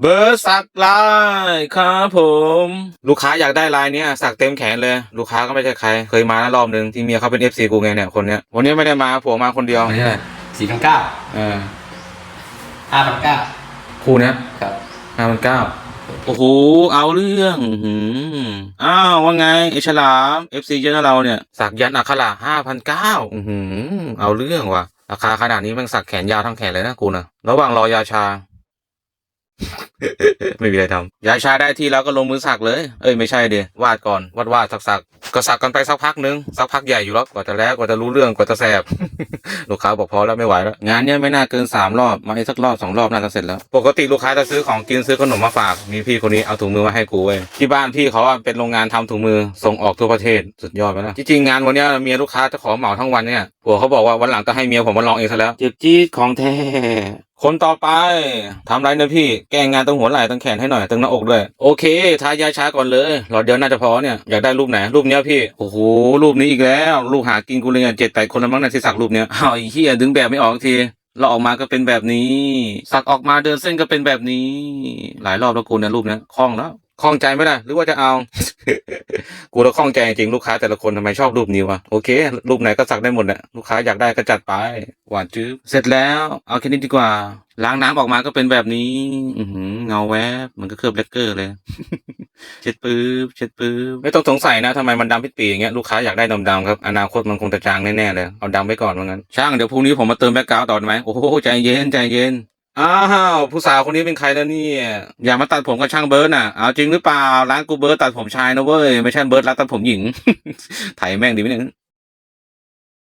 เบอร์สักลายครับผม ลูกค้าอยากได้ลายเนี้ยสักเต็มแขนเลย ลูกค้าก็ไม่ใช่ใคร เคยมาแล้วรอบหนึ่งที่เมียเขาเป็นเอฟซีกูไงเนี่ยคนเนี้ยวันนี้ไม่ได้มาผัวมาคนเดียวไม่ใช่สี่พันเก้าเออห้าพันเก้าคู่เนี้ยครับห้าพันเก้าโอ้โห เอาเรื่องอื้อหืออ้าว ว่าไงไอฉลาม FC เจนเราเนี่ย สักยันต์อัคระห้าพันเก้าอือหือเอาเรื่องว่ะ ราคาขนาดนี้แมันสักแขนยาวทั้งแขนเลยนะกูนะระหว่างรอยาชา ไม่มีอะไรทำยายชาได้ที่แล้วก็ลงมือสักเลย เอ้ยไม่ใช่เดียวาดก่อนวาดวาดสักสักก็สักกันไปสักพักนึงสักพักใหญ่อยู่แล้วกว่าจะแล้วกว่าจะรู้เรื่องกว่าจะแสบ ลูกค้าบอกพอแล้วไม่ไหวแล้วงานเนี้ยไม่น่าเกินสามรอบมาอีกสักรอบสองรอบน่าจะเสร็จแล้วปกติลูกค้าจะซื้อของกินซื้อขนมมาฝากมีพี่คนนี้เอาถุงมือมาให้กูเว้ยที่บ้านพี่เขาเป็นโรงงานทำถุงมือส่งออกทั่วประเทศสุดยอดไปนะที่จริงงานวันเนี้ยเมียลูกค้าจะขอเหมาทั้งวันเนี่ยผัวเขาบอกว่าวันหลังต้องให้เมียผมมาลองเองซะแล้วเจ็บจี๊ดของแท้ คนต่อไปทำไรนะพี่ แก้งานตรงหัวไหล่ตรงแขนให้หน่อยตรงหน้าอกด้วย โอเค ทายาช้าก่อนเลยหลอดเดียวน่าจะพอเนี่ย อยากได้รูปไหน รูปเนี้ยพี่ โอ้โห รูปนี้อีกแล้ว รูปหากินกูเลยเนี่ยเจ็ดแต่คนละมั้งในที่สักรูปเนี้ยอ้าวไอ้เหี้ยดึงแบบไม่ออกทีเราออกมาก็เป็นแบบนี้ สักออกมาเดินเส้นก็เป็นแบบนี้ หลายรอบแล้วกูเนี่ยรูปเนี้ยคล่องแล้ว คล่องใจไหมล่ะ หรือว่าจะเอา กูแล้วคล่องใจจริงลูกค้าแต่ละคนทำไมชอบรูปนี้วะโอเค รูปไหนก็สักได้หมดแหละลูกค้าอยากได้ก็จัดไป หวานจื้อเสร็จแล้วเอาแค่นี้ดีกว่า ล้างน้ำออกมาก็เป็นแบบนี้ อืเงาแวบมันก็เคลือบเลกเกอร์เลย เช็ดปื๊บเช็ดปื๊บไม่ต้องสงสัยนะทำไมมันดำพิดปีอย่างเงี้ยลูกค้าอยากได้ดำๆครับอนาคตมันคงจะจางแน่ๆเลยเอาดำไว้ก่อนว่างั้นช่างเดี๋ยวพรุ่งนี้ผมมาเติมแบ็กกราวด์ต่อได้ไหมโอ้โหใจเย็นใจเย็น อ้าวผู้สาวคนนี้เป็นใครแล้วเนี่ยอย่ามาตัดผมกับช่างเบิร์ดน่ะเอาจริงหรือเปล่าร้านกูเบิร์ดตัดผมชายนะเว้ยไม่ใช่เบิร์ดร้านตัดผมหญิง ไถแม่งดีไหมเนี่ย